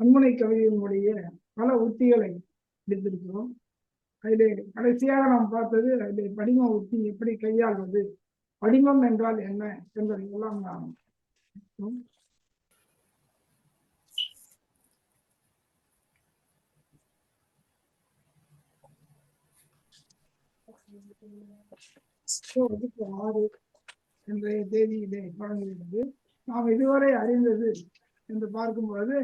அன்முனை கவிதையினுடைய பல உத்திகளை எடுத்திருக்கிறோம். அதிலே கடைசியாக நாம் பார்த்தது அதிலே படிம உத்தி எப்படி கையாள்வது படிமம் என்றால் என்ன என்பதை எல்லாம் நாம் ஆறு என்ற தேதியிலே தொடங்குகிறது. நாம் இதுவரை அறிந்தது என்று பார்க்கும்பொழுது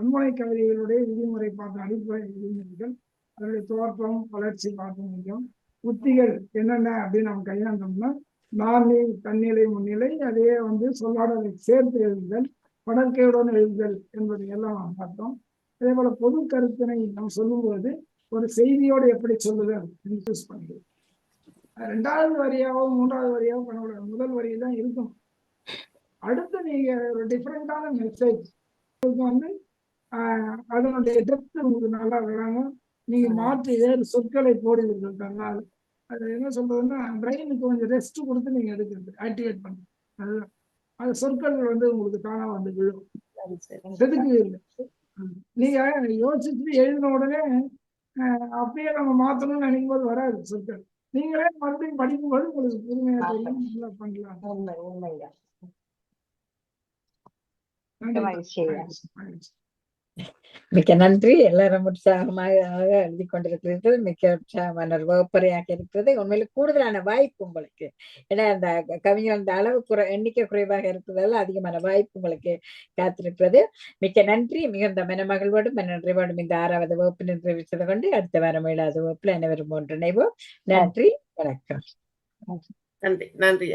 அன்முனை கவிதைகளுடைய விதிமுறை பார்த்த அடிப்படை விதிமுறைகள் அதனுடைய தோற்றம் வளர்ச்சி பார்க்க முடியும் உத்திகள் என்னென்ன அப்படின்னு நம்ம கையாண்டோம்னா நார்மி தன்னிலை முன்னிலை அதே வந்து சொல்லாடலை சேர்த்து எழுதுதல் படற்கையுடன் எழுதுதல் என்பதை எல்லாம் நாம் பார்த்தோம். அதே போல பொது கருத்தினை நாம் சொல்லும்போது ஒரு செய்தியோடு எப்படி சொல்லுதல் என்று சூஸ் பண்ணுறது ரெண்டாவது வரியாவோ மூன்றாவது வரியாவோ பண்ணக்கூடாது. முதல் வரி தான் இருக்கும். அடுத்து நீங்க ஒரு டிஃப்ரெண்டான மெசேஜ் வந்து அதனுடைய டெப்த் உங்களுக்கு நல்லா விளங்கும். நீங்க மாற்றி வேறு சொற்களை போடுவீர்கள் தன்னால் அது என்ன சொல்றதுன்னா பிரெயினுக்கு கொஞ்சம் ரெஸ்ட் கொடுத்து நீங்க எடுக்கிறது ஆக்டிவேட் பண்ணு அதுதான் அது சொற்கள் வந்து உங்களுக்கு தானா வந்து விழும். செதுக்குவீர்கள். நீங்க யோசிச்சுட்டு எழுதின உடனே ஆஹ், அப்படியே நம்ம மாத்தணும்னு நினைக்கும் போது வராது சொற்கள். நீங்களே மறுபடியும் படிக்கும்போது உங்களுக்கு புதுமையா தெரியும். நல்லா பண்ணலாம். உண்மை உண்மைதான் மிக்க நன்றி. எல்லாரும் உற்சாகமாக எழுதி கொண்டிருக்கிறீர்கள். மிக்க உற்சாகமான வகுப்பறையாக இருக்கிறது. உண்மையில கூடுதலான வாய்ப்பு உங்களுக்கு. ஏன்னா அந்த கவிஞர் அந்த அளவு குறை எண்ணிக்கை குறைவாக இருக்கிறதால அதிகமான வாய்ப்பு உங்களுக்கு காத்திருக்கிறது. மிக்க நன்றி. மிகுந்த மனமகிழ்வோடும் மனநிறைவோடும் இந்த ஆறாவது வகுப்பு நிறைவு செய்து கொண்டு அடுத்த வாரம் ஏழாவது வகுப்புல அனைவரும் ஒன்றிணைவோம். நன்றி. வணக்கம். நன்றி. நன்றி.